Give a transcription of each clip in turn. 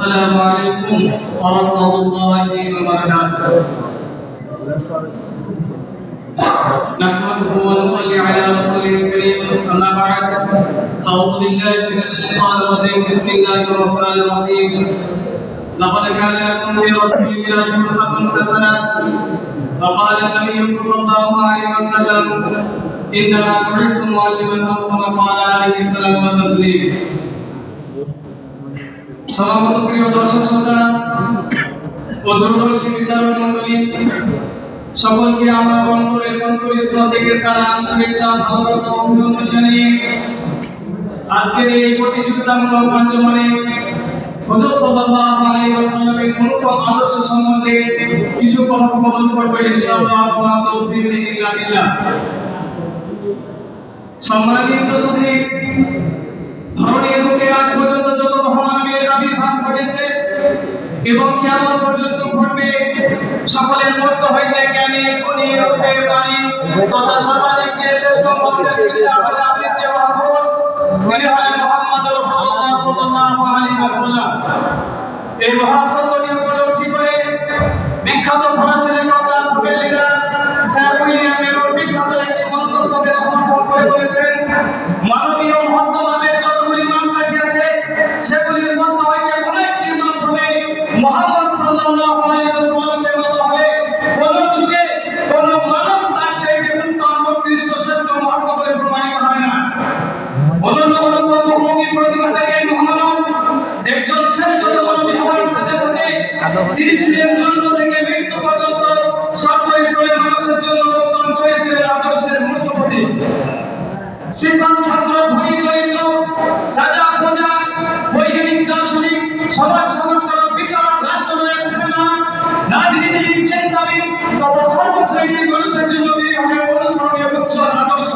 السلام عليكم ورحمة الله وبركاته. نحمده ونصلي على رسوله الكريم أما بعد أعوذ بالله من الشيطان الرجيم. بسم الله الرحمن الرحيم. لقد كان لكم في رسول الله أسوة حسنة. وقال النبي صلى الله عليه وسلم إنما بعثت معلما أو كما قال عليه الصلاة والتسليم. সমাগত প্রিয় দর্শক শ্রোতা ও দূরদর্শী বিচারক মন্ডলী সকলকে আমার অন্তরের অন্তরস্থল থেকে সালাম, শুভেচ্ছা, ভালোবাসা অভিনন্দন জানিয়ে আজকের এই প্রতিযোগিতামূলক বিল্লাহ সম্মানিত যত আবির্ভাব ঘটেছে এবং কেমন পর্যন্ত ঘটবে। সকলের মধ্য হইতে জ্ঞানী গুণী রূপে বাণী তথা সর্বাধিক যে শ্রেষ্ঠ মধ্যে আছেন যে মহাপুরুষ, তিনি হলেন মোহাম্মদ রসুল্লাহ এই উপলব্ধি করে বিখ্যাত ফরাসি তিনি ছিলেন জন্ম থেকে মৃত্যু পর্যন্ত সর্বস্তরের মানুষের জন্য উত্তম চরিত্রের আদর্শের মূর্তপতি শিক্ষক ছাত্র, ধনী, দরিদ্র, রাজা, প্রজা, বৈজ্ঞানিক, দার্শনিক, সমাজ, সংস্কারক, বিচারক, রাষ্ট্রনায়ক সেনানা রাজনীতিবিদ, চিন্তাবিদ তথা সর্বশ্রেণীর মানুষের জন্য তিনি হলেন অনুসরণীয় উজ্জ্বল আদর্শ।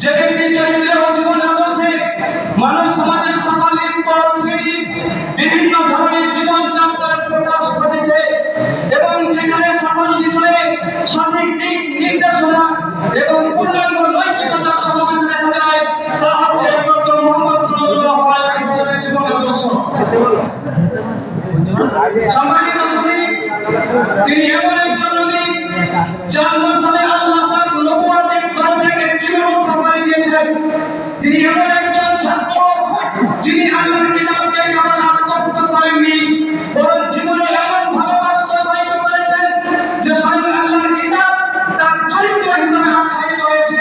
যে ব্যক্তি চরিত্রে তিনি এমন একজন নবী, যার মাধ্যমে আল্লাহ পাক নবুয়তের দরজাকে চিররুদ্ধ করে দিয়েছেন তিনি এমন একজন ছাত্র, যিনি আল্লাহর কিতাবকে কেবল আত্মস্থ করেননি, বরং জীবনে এমন ভাবে বাস্তবায়িত করেছেন যে স্বয়ং আল্লাহর কিতাব তার চরিত্র হিসেবে আখ্যায়িত হয়েছে।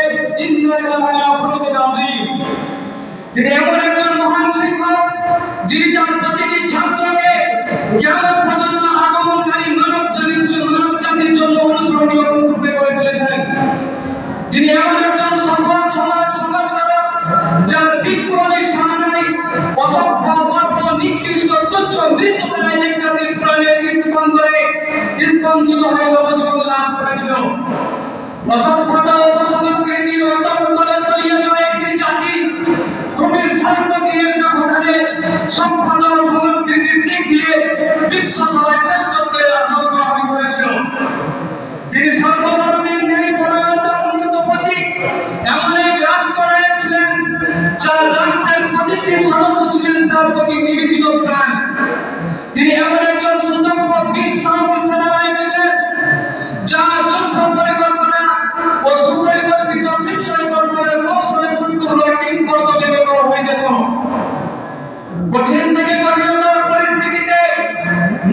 তিনি এমন একজন মহান শিক্ষক, যিনি তার প্রতিটি ছাত্রকে কেমন তিনি এমন একজন সফল সমাজ সংস্কারক যার বিপ্লবী সাধনায় অসভ্য গর্ব নিকৃষ্ট, তুচ্ছ মৃত্যু প্রায় জাতির প্রাণের স্পন্দনে স্পন্দিত হয়ে নবজীবন লাভ করেছিল। অসভ্যতা অপসংস্কৃতির অন্তরে তলিয়ে যাওয়া একটি জাতি। খুবই সার্বজনীন ব্যবধানে সম্পদ ও সংস্কৃতির দিক দিয়ে বিশ্ব সভায় যার রাষ্ট্রের প্রতিটি সদস্য ছিলেন তার প্রতি নিবেদিত প্রাণ। তিনি এমন একজন সুদক্ষ বীর সাহসী সেনানায়ক ছিলেন, যার যুদ্ধ পরিকল্পনা ও সুপরিকল্পিত বিস্ময়কল্পনার কৌশলে শত্রুর একটি কর্তব্যে ব্যবহার হয়ে যেত। কঠিন থেকে কঠিনতর পরিস্থিতিতে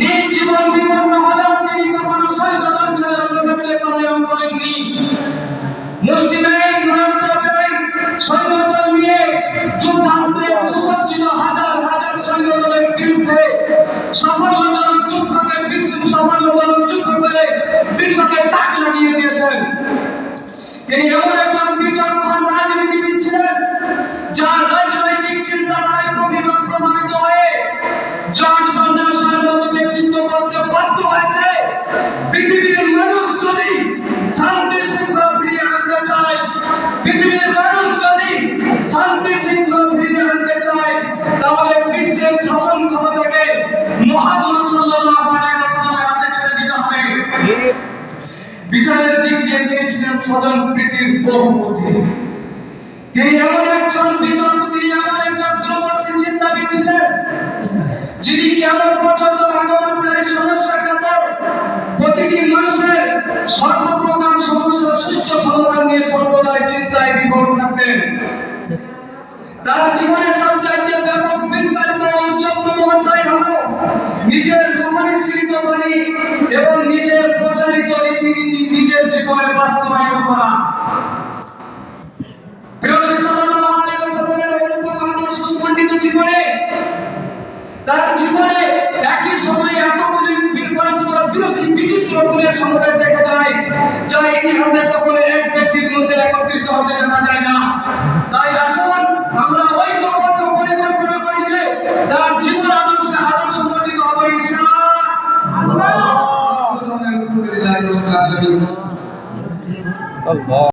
নিজ জীবন বিপন্ন হলেও তিনি কখনো সৈন্যদল শান্তি শৃঙ্খলা ফিরিয়ে আনতে চায় তাহলে বিশ্বের শাসন ক্ষমতাকে মোহাম্মদ সাল্লাল্লাহু আলাইহি ছেড়ে দিতে হবে। বিচারের দিক দিয়ে তিনি ছিলেন স্বজন প্রীতির বহুমুখী তিনি এমন একজন বিচক্ষণ তিনি এমন একজন দূরদর্শী চিন্তাবিদ ছিলেন যিনি কেমন পর্যন্ত আগমনকারী সমস্যা কাতর প্রতিটি মানুষের সর্বপ্রকার সমস্যার সুস্থ সমাধান নিয়ে সর্বদাই চিন্তায় বিভোর থাকতেন তার জীবনের সবচাইতে ব্যাপক বিস্তারিত ও উচ্চতম অধ্যায় হলো। নিজের মুখনিসৃত বাণী এবং নিজের প্রচারিত বিচিত্র গুণের সমাবেশ দেখা যায় যা ইতিহাসে কখনো এক ব্যক্তির মধ্যে একত্রিত হতে দেখা যায় না। তাই আসুন আমরা ওই কর্মত পরিকল্পনা করি যে তার জীবন আদর্শে আরও সংগঠিত হবে ইনশাআল্লাহ। আলামিন